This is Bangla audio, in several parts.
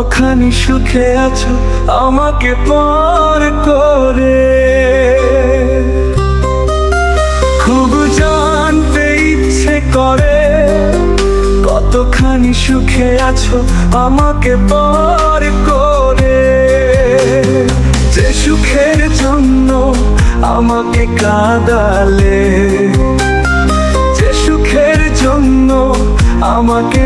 কতখানি সুখে আছো আমাকে পর করে? খুব জানতে ইচ্ছে করে কতখানি সুখে আছো আমাকে পার করে? যে সুখের জন্য আমাকে কাঁদালে, যে সুখের জন্য আমাকে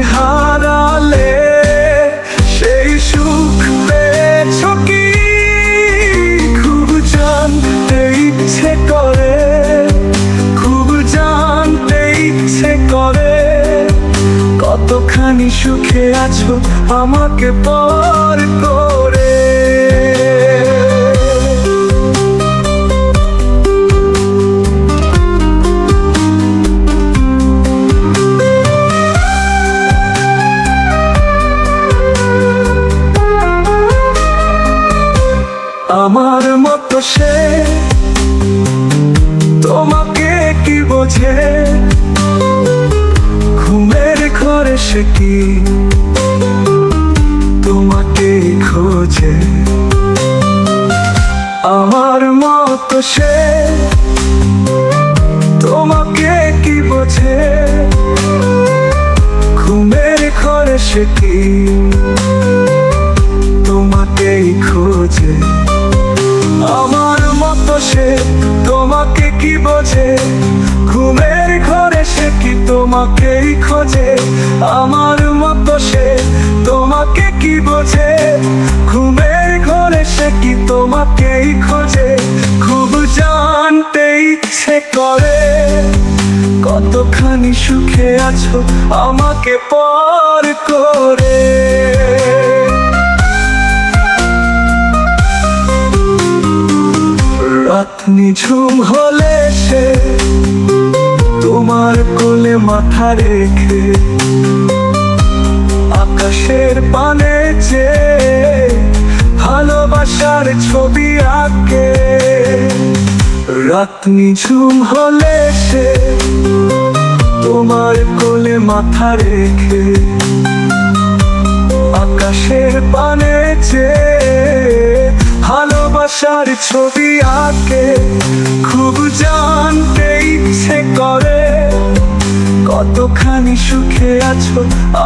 কতখানি সুখে আছো আমাকে পর করে। আমার মতো সে তোমাকে কি বোঝে? সে তোমাকে খোঁজে। আমার মতো সে তোমাকে কি বোঝে? ঘুমের ঘরে সে কি? তোমাকেই খোঁজে। আমার মতো সে তোমাকে কি বোঝে? ঘুমের তোমাকেই খোঁজে, আমার মতো সে তোমাকে কি বোঝে? ঘুমের ঘরে সে কি তোমাকেই খোঁজে? খুব জানতে ইচ্ছে করে। কতখানি সুখে আছো আমাকে পর করে? রাত নিঝুম হলে সে তোমার কোলে মাথা রেখে আকাশের পানে যে ভালোবাসার ছবি আঁকে। রাত নিঝুম হলে সে তোমার কোলে মাথা রেখে আকাশের পানে যে ভালোবাসার ছবি আঁকে। খুব জানতে সুখে আছো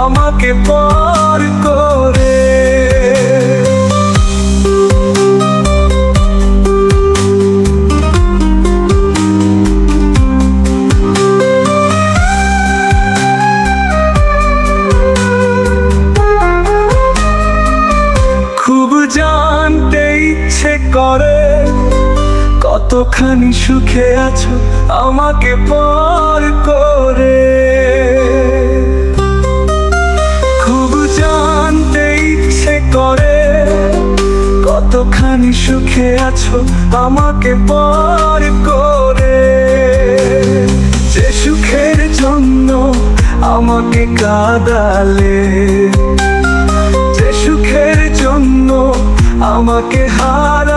আমাকে পর করে। খুব জানতে ইচ্ছে করে কতখানি সুখে আছো আমাকে পর কতখানি সুখে আছো আমাকে পর করে? যে সুখের জন্য আমাকে কাদালে, যে সুখের জন্য আমাকে হার